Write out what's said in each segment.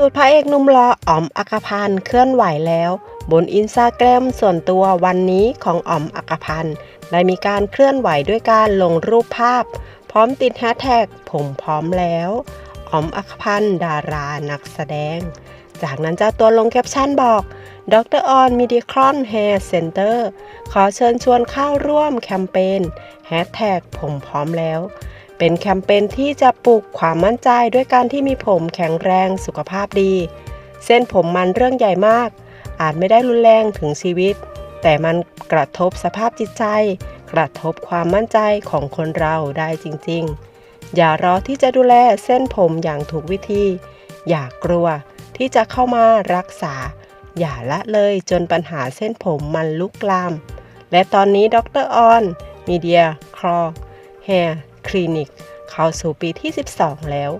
สูตรพระเอกนุ่มหล่ออ๋อมอักพันธ์เคลื่อนไหวแล้ว บนอินสตาแกรมส่วนตัววันนี้ของอ๋อมอักพันธ์ได้มีการเคลื่อนไหวด้วยการลงรูปภาพ พร้อมติดแฮชแท็กผมพร้อมแล้วอ๋อมอักพันธ์ดารานักแสดง จากนั้นเจ้าตัวลงแคปชั่นบอกดรออนมีดีครอนแฮร์เซ็นเตอร์ขอเชิญชวนเข้าร่วมแคมเปญแฮชแท็กผมพร้อมแล้ว เป็นแคมเปญที่จะปลุกความมั่นใจด้วยการที่มีผมแข็งแรงสุขภาพดี เส้นผมมันเรื่องใหญ่มาก อาจไม่ได้รุนแรงถึงชีวิต แต่มันกระทบสภาพจิตใจ กระทบความมั่นใจของคนเราได้จริงๆ อย่ารอที่จะดูแลเส้นผมอย่างถูกวิธี อย่ากลัวที่จะเข้ามารักษา อย่าละเลยจนปัญหาเส้นผมมันลุกลาม และตอนนี้ดรออนมีเดียครอแฮร์ คลินิก เข้าสู่ปีที่ 12 แล้ว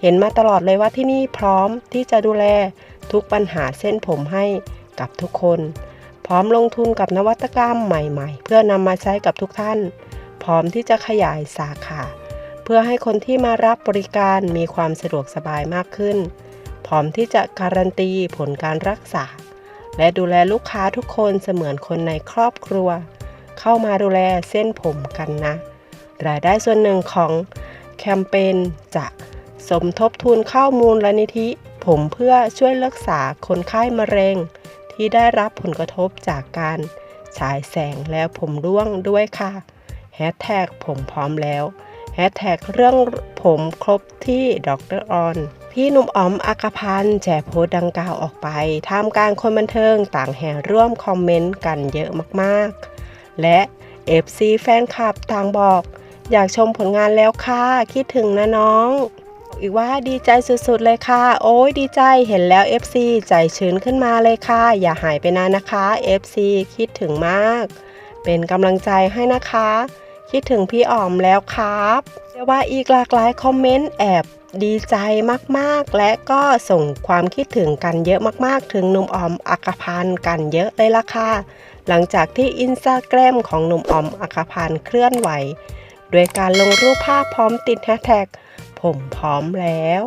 เห็นมาตลอดเลยว่าที่นี่พร้อมที่จะดูแลทุกปัญหาเส้นผมให้กับทุกคน พร้อมลงทุนกับนวัตกรรมใหม่ๆ เพื่อนำมาใช้กับทุกท่าน พร้อมที่จะขยายสาขา เพื่อให้คนที่มารับบริการมีความสะดวกสบายมากขึ้น พร้อมที่จะการันตีผลการรักษา และดูแลลูกค้าทุกคนเสมือนคนในครอบครัว เข้ามาดูแลเส้นผมกันนะ รายได้ส่วนหนึ่งของแคมเปญจะสมทบทุนเข้ามูลนิธิ ผมเพื่อช่วยรักษาคนไข้มะเร็ง ที่ได้รับผลกระทบจากการฉายแสงและผมร่วงด้วยค่ะแฮชแท็กผมพร้อมแล้วแฮชแท็กเรื่องผมครบที่ดรออนพี่หนุ่มอ๋อมอักพันธ์แชร์โพสต์ดังกล่าวออกไปท่ามกลางคนบันเทิงต่างแห่ร่วมคอมเมนต์กันเยอะมากๆ และ FC แฟนคลับต่างบอก อยากชมผลงานแล้วค่ะ คิดถึงนะน้อง อีกว่าดีใจสุดๆเลยค่ะ โอ้ยดีใจเห็นแล้ว FC ใจชื้นขึ้นมาเลยค่ะ อย่าหายไปนานนะคะ FC คิดถึงมาก เป็นกำลังใจให้นะคะ คิดถึงพี่อ๋อมแล้วครับเรียกว่าอีกหลากหลายคอมเมนต์แอบดีใจมากๆ และก็ส่งความคิดถึงกันเยอะมากๆ ถึงหนุ่มอ๋อมอักพันธ์กันเยอะเลยล่ะค่ะ หลังจากที่อินสตาแกรมของหนุ่มอ๋อมอักพันธ์เคลื่อนไหว โดยการลงรูปภาพพร้อมติดแฮชแท็กผมพร้อมแล้ว